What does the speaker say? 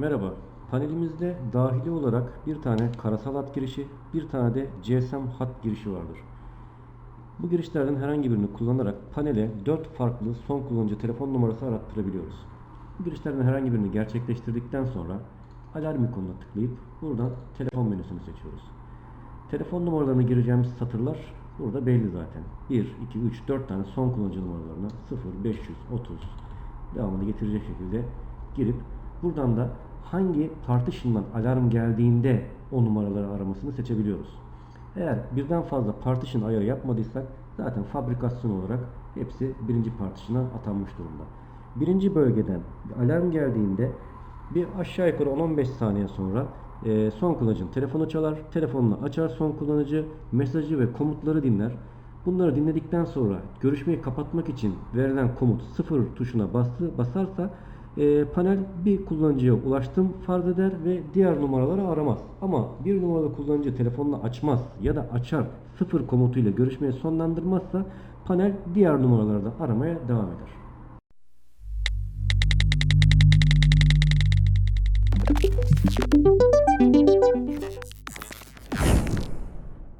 Merhaba. Panelimizde dahili olarak bir tane karasal hat girişi, bir tane de GSM hat girişi vardır. Bu girişlerden herhangi birini kullanarak panele 4 farklı son kullanıcı telefon numarası arattırabiliyoruz. Bu girişlerden herhangi birini gerçekleştirdikten sonra alarm ikonuna tıklayıp buradan telefon menüsünü seçiyoruz. Telefon numaralarını gireceğimiz satırlar burada belli zaten. 1, 2, 3, 4 tane son kullanıcı numaralarını 0, 500, 30 devamını getirecek şekilde girip buradan da hangi partition'dan alarm geldiğinde o numaraları aramasını seçebiliyoruz. Eğer birden fazla partition ayarı yapmadıysak zaten fabrikasyon olarak hepsi birinci partition'a atanmış durumda. Birinci bölgeden bir alarm geldiğinde bir aşağı yukarı 10-15 saniye sonra e, son kullanıcının telefonu çalar. Telefonunu açar son kullanıcı. Mesajı ve komutları dinler. Bunları dinledikten sonra görüşmeyi kapatmak için verilen komut sıfır tuşuna bastı, basarsa e, panel bir kullanıcıya ulaştım farz eder ve diğer numaraları aramaz. Ama bir numaralı kullanıcı telefonunu açmaz ya da açar sıfır komutuyla görüşmeyi sonlandırmazsa panel diğer numaraları da aramaya devam eder. Thank you.